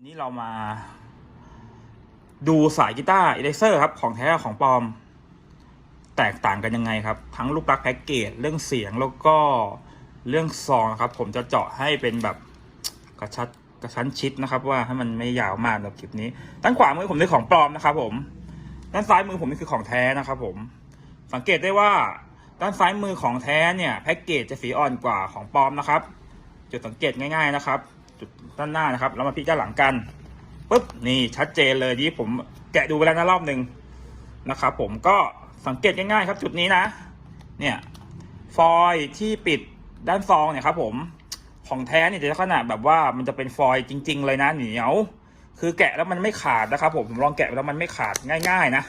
วันนี้เรามาดูสายกีตาร์อิเล็กเซอร์ครับ ของแท้ของปลอม แตกต่างกันยังไงครับ ทั้งรูปลักษณ์แพ็กเกจเรื่องเสียงแล้วก็เรื่องซองครับ ผมจะเจาะให้เป็นแบบกระชัดกระชั้นชิดนะครับ ว่าให้มันไม่ยาวมากแบบคลิปนี้ด้านขวามือผมคือของปลอมนะครับ ผม ด้านซ้ายมือผมนี่คือของแท้นะครับ ผม สังเกตได้ว่าด้านซ้ายมือของแท้เนี่ยแพ็กเกจจะสีอ่อนกว่าของปลอมนะครับ จุดสังเกตง่าย ๆนะครับ จุดด้านหน้านะครับ แล้วมาพลิกด้านหลังกันปุ๊บนี่ชัดเจนเลยที่ผมแกะดูไปแล้วนะรอบหนึ่งนะครับผมก็สังเกตง่ายๆครับ จุดนี้นะ เนี่ยฟอยที่ปิดด้านซองเนี่ยครับผมของแท้เนี่ยจะลักษณะแบบว่ามันจะเป็นฟอยจริง ๆ เลยนะเหนียว คือแกะแล้วมันไม่ขาดนะครับ ผมผมลองแกะแล้วมันไม่ขาดง่าย ๆ นะ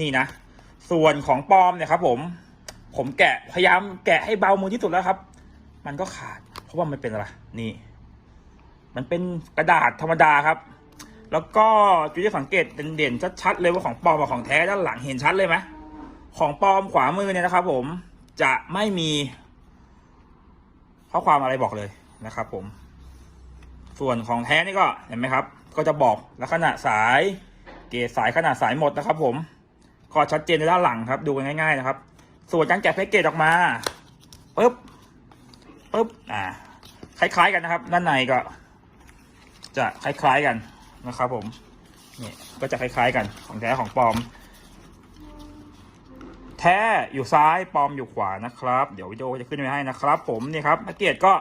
นี่นะ ส่วนของปลอมเนี่ยครับ ผม ผมแกะพยายามแกะให้เบามือที่สุดแล้วครับ มันก็ขาด เพราะว่ามันเป็นอะไรนี่ มันเป็นกระดาษธรรมดาครับ แล้วก็จุดที่สังเกตเด่นๆชัดๆเลยว่าของปลอมกับของแท้ด้านหลังเห็นชัดเลยไหมของปลอมขวามือเนี่ยนะครับ ผมจะไม่มี ข้อความอะไรบอกเลยนะครับ ผม ส่วนของแท้นี่ก็เห็นไหมครับ ก็จะบอกลักษณะสายเกจสายขนาดสายหมดนะครับ ผมก็ชัดเจนในด้านหลังครับ ดูกันง่าย ๆ นะครับ ส่วนการแกะแพ็กเกจออกมาปุ๊บปุ๊บอ่าคล้าย ๆ กันนะครับ ด้านในก็ จะคล้ายๆกันนะครับผมนี่ก็จะคล้ายๆกันของแท้ของปลอม แท้อยู่ซ้ายปลอมอยู่ขวานะครับ เดี๋ยววิดีโอจะขึ้นไว้ให้นะครับ ผมนี่ครับแพ็กเกจก็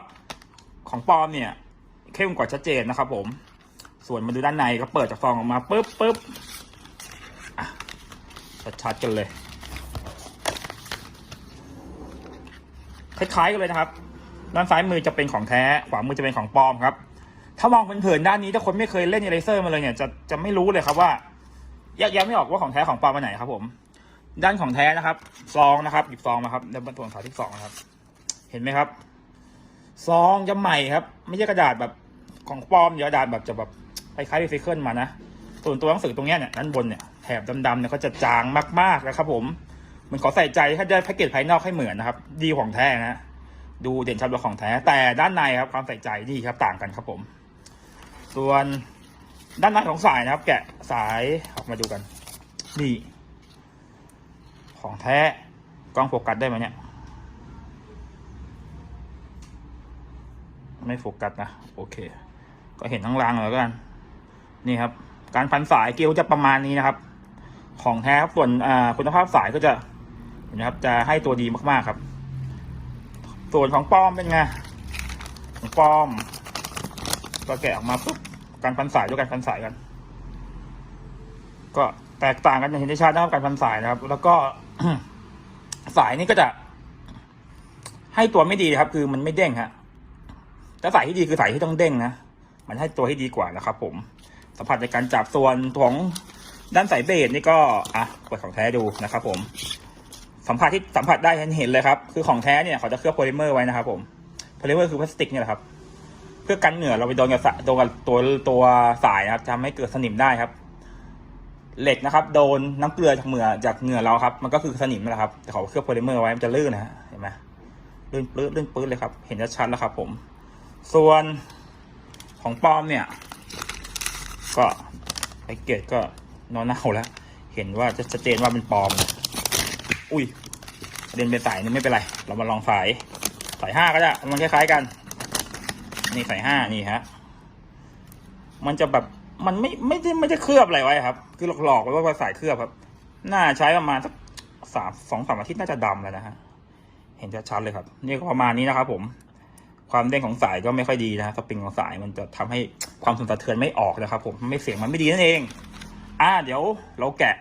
ของปลอมเนี่ยเข้มกว่าชัดเจนนะครับ ผม ส่วนมาดูด้านในก็เปิดจากซองออกมาปุ๊บปุ๊บชัดๆกันเลย คล้ายๆกันเลยนะครับ ด้านซ้ายมือจะเป็นของแท้ ขวามือจะเป็นของปลอมครับ ถ้ามองเป็นเผินด้านนี้ถ้าคนไม่เคยเล่นเอเลเซอร์มาเลยเนี่ยจะจะไม่รู้เลยครับว่าแยกแยะไม่ออกว่าของแท้ของปลอมมาไหนครับ ผม ด้านของแท้นะครับซองนะครับหยิบซองมาครับในบรรทัดขาที่สองนะครับ เห็นไหมครับซองจะใหม่ครับ ไม่ใช่กระดาษแบบของปลอมเดี๋ยวกระดาษแบบจะแบบคล้ายๆรีไซเคิลมานะส่วนตัวหนังสือตรงเนี้ยเนี่ยด้านบนเนี่ยแถบดำๆเนี่ยเขาจะจางมากๆนะครับ ผมเหมันขอใส่ใจถ้าได้แพ็กเกจภายนอกให้เหมือนนะครับ ดีของแท้นะดูเด่นชัดกว่าของแท้แต่ด้านในครับความใส่ใจนี่ครับต่างกันครับผม ส่วนด้านในของสายนะครับ แกะสายออกมาดูกัน นี่ ของแท้กล้องโฟกัสได้ไหมเนี่ย ไม่โฟกัสนะ โอเค ก็เห็นทั้งรางแล้วกัน นี่ครับ การพันสายเกลียวจะประมาณนี้นะครับ ของแท้ครับส่วนคุณภาพสายก็จะเห็นะครับ จะให้ตัวดีมากๆครับ ส่วนของปลอมเป็นไงของปลอม ก็แกะออกมาปุ๊บการพันสายด้วยการพันสายกัน ก็แตกต่างกันอย่างเห็นได้ชัดนะครับการพันสายนะครับ แล้วก็สายนี่ก็จะ ให้ตัวไม่ดีครับ คือมันไม่เด้งฮะแต่สายที่ดีคือสายที่ต้องเด้งนะมันให้ตัวที่ดีกว่านะครับ ผมสัมผัสในการจับส่วนของด้านสายเบสนี่ก็อะเปิดของแท้ดูนะครับ ผม สัมผัสที่สัมผัสได้เห็นเห็นเลยครับ คือของแท้เนี่ยเขาจะเคลือบโพลิเมอร์ไว้นะครับ ผมโพลิเมอร์คือพลาสติกเนี่ยแหละครับ พื่อกันเหงื่อเราไปโดนกับโดนกับตัวตัวสายนะครับทำให้เกิดสนิมได้ครับ เหล็กนะครับ โดนน้ำเกลือจากเหงื่อจากเหงื่อเราครับ มันก็คือสนิมนั่นแหละครับแต่เขาเคลือบโพลิเมอร์ไว้มันจะลื่นนะฮะเห็นไหมลื่นปื้ดลื่นปื้ดเลยครับ เห็นชัดแล้วครับผม ส่วนของปลอมเนี่ย ก็แพ็กเกจก็นอนเน่าแล้ว เห็นว่าจะชัดเจนว่าเป็นปลอม อุ้ยเด็นเป็นสายนี่ไม่เป็นไร เรามาลองสายสายห้าก็ได้มันคล้ายๆกัน นี่สายห้านี่ฮะ มันจะแบบมันไม่ไม่ได้ไม่ได้เคลือบอะไรไว้ครับ คือหลอกๆไว้ว่าสายเคลือบครับ น่าใช้ประมาณสักสามสองสามอาทิตย์น่าจะดำแล้วนะฮะ เห็นชัดๆเลยครับ นี่ก็ประมาณนี้นะครับ ผม ความเด้งของสายก็ไม่ค่อยดีนะสปริงของสายมันจะทำให้ความสั่นสะเทือนไม่ออกนะครับ ผมไม่เสียงมันไม่ดีนั่นเอง อ่าเดี๋ยวเราแกะ